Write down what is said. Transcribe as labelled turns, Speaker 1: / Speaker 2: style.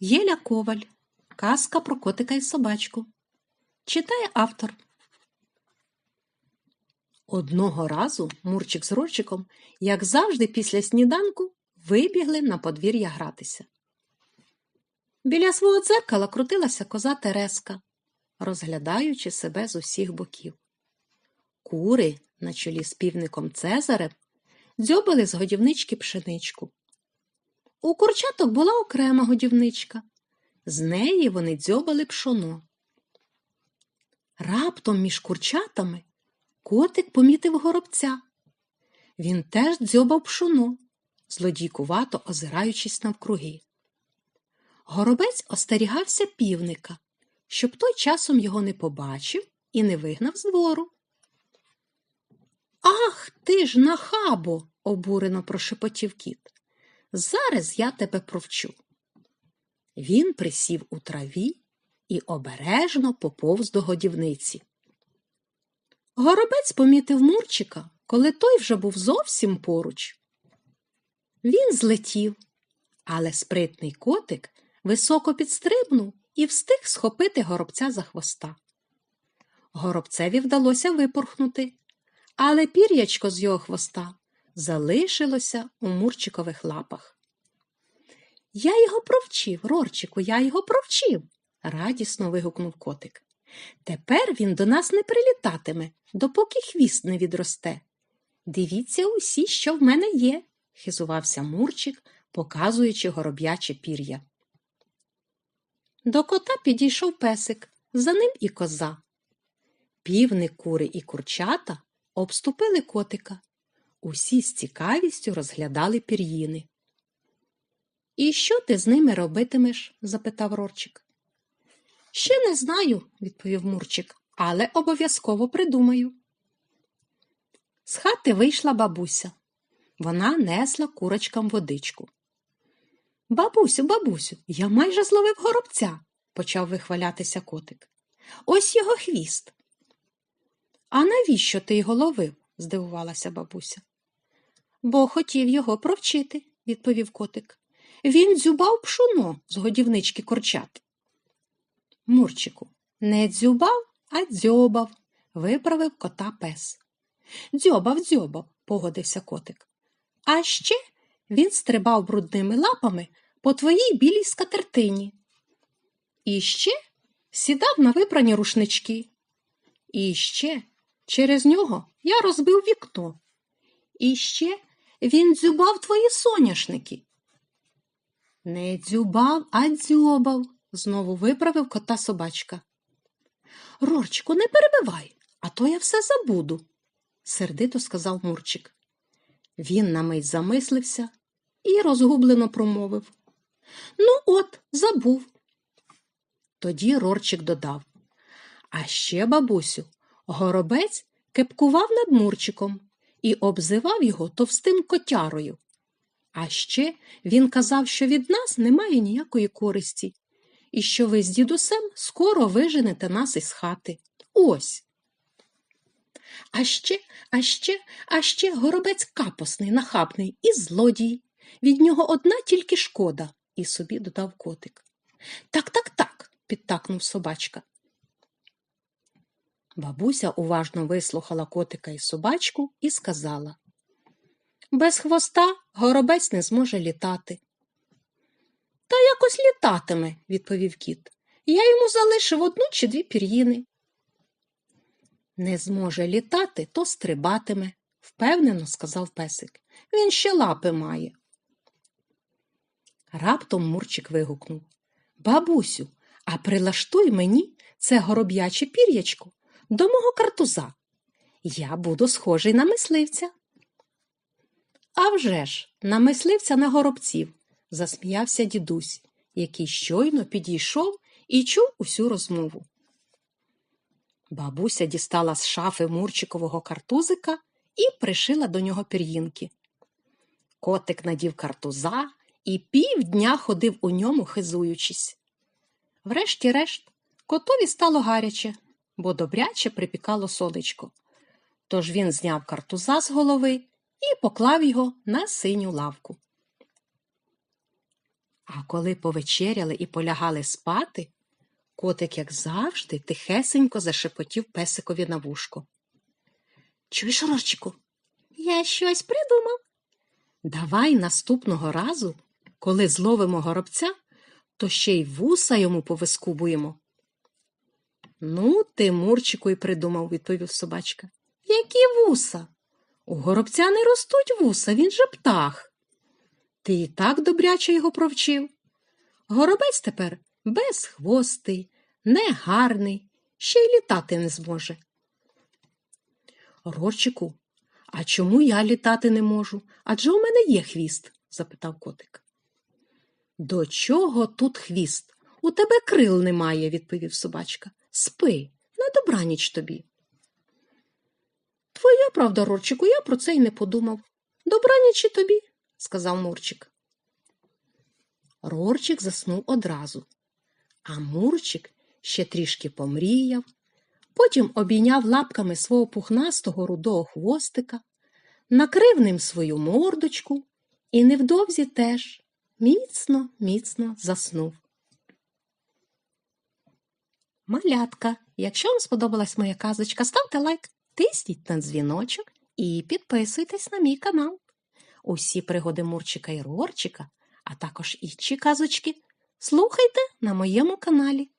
Speaker 1: Єля Коваль. Казка про котика і собачку. Читає автор. Одного разу Мурчик з Рорчиком, як завжди після сніданку, вибігли на подвір'я гратися. Біля свого дзеркала крутилася коза Тереска, розглядаючи себе з усіх боків. Кури на чолі з півником Цезарем дзьобали з годівнички пшеничку. У курчаток була окрема годівничка. З неї вони дзьобали пшоно. Раптом між курчатами котик помітив горобця. Він теж дзьобав пшоно, злодійкувато озираючись навкруги. Горобець остерігався півника, щоб той часом його не побачив і не вигнав з двору. Ах ти ж нахабо, обурено прошепотів кіт. Зараз я тебе провчу. Він присів у траві і обережно поповз до годівниці. Горобець помітив Мурчика, коли той вже був зовсім поруч. Він злетів, але спритний котик високо підстрибнув і встиг схопити горобця за хвоста. Горобцеві вдалося випорхнути, але пір'ячко з його хвоста залишилося у Мурчикових лапах. Я його провчив, Рорчику, я його провчив, радісно вигукнув котик. Тепер він до нас не прилітатиме, допоки хвіст не відросте. Дивіться усі, що в мене є, хизувався Мурчик, показуючи гороб'яче пір'я. До кота підійшов песик, за ним і коза. Півник, кури і курчата обступили котика. Усі з цікавістю розглядали пір'їни. І що ти з ними робитимеш? запитав Рорчик. Ще не знаю, відповів Мурчик, але обов'язково придумаю. З хати вийшла бабуся. Вона несла курочкам водичку. Бабусю, бабусю, я майже зловив горобця, почав вихвалятися котик. Ось його хвіст. А навіщо ти його ловив? здивувалася бабуся. Бо хотів його провчити, відповів котик. Він дзюбав пшоно з годівнички корчат. Мурчику, не дзюбав, а дзьобав, виправив кота пес. Дзьобав, дзьобав, погодився котик. А ще він стрибав брудними лапами по твоїй білій скатертині. І ще сідав на випрані рушнички. І ще через нього я розбив вікно. І ще він дзюбав твої соняшники. Не дзюбав, а дзьобав, знову виправив кота собачка. Рорчику, не перебивай, а то я все забуду, сердито сказав Мурчик. Він на мить замислився і розгублено промовив. Ну, от, забув. Тоді Рорчик додав. А ще, бабусю, горобець кепкував над Мурчиком і обзивав його товстим котярою. А ще він казав, що від нас немає ніякої користі, і що ви з дідусем скоро виженете нас із хати. Ось. А ще, а ще, а ще горобець капосний, нахабний і злодій. Від нього одна тільки шкода, і собі додав котик. Так, так, так, підтакнув собачка. Бабуся уважно вислухала котика і собачку і сказала Без хвоста горобець не зможе літати. Та якось літатиме, відповів кіт. Я йому залишив одну чи дві пір'їни. Не зможе літати, то стрибатиме, впевнено сказав песик. Він ще лапи має. Раптом Мурчик вигукнув Бабусю, а прилаштуй мені це гороб'яче пір'ячко до мого картуза. Я буду схожий на мисливця. «А вже ж, на мисливця на горобців, засміявся дідусь, який щойно підійшов і чув усю розмову. Бабуся дістала з шафи Мурчикового картузика і пришила до нього пір'їнки. Котик надів картуза і півдня ходив у ньому, хизуючись. Врешті-решт, котові стало гаряче, бо добряче припікало сонечко. Тож він зняв картуза з голови і поклав його на синю лавку. А коли повечеряли і полягали спати, котик, як завжди, тихесенько зашепотів песикові на вушко. Чуєш, Рорчику, я щось придумав. Давай наступного разу, коли зловимо горобця, то ще й вуса йому повискубуємо. Ну, ти, Мурчику, й придумав, відповів собачка. Які вуса? У горобця не ростуть вуса, він же птах. Ти і так добряче його провчив. Горобець тепер безхвостий, негарний, ще й літати не зможе. Рорчику, а чому я літати не можу? Адже у мене є хвіст? запитав котик. До чого тут хвіст? У тебе крил немає, відповів собачка. Спи, на добраніч тобі. Твоя правда, Рорчику, я про це й не подумав. Добраніч і тобі, сказав Мурчик. Рорчик заснув одразу, а Мурчик ще трішки помріяв, потім обійняв лапками свого пухнастого рудого хвостика, накрив ним свою мордочку і невдовзі теж міцно, міцно заснув. Малятка, якщо вам сподобалась моя казочка, ставте лайк, тисніть на дзвіночок і підписуйтесь на мій канал. Усі пригоди Мурчика і Рорчика, а також інші казочки, слухайте на моєму каналі.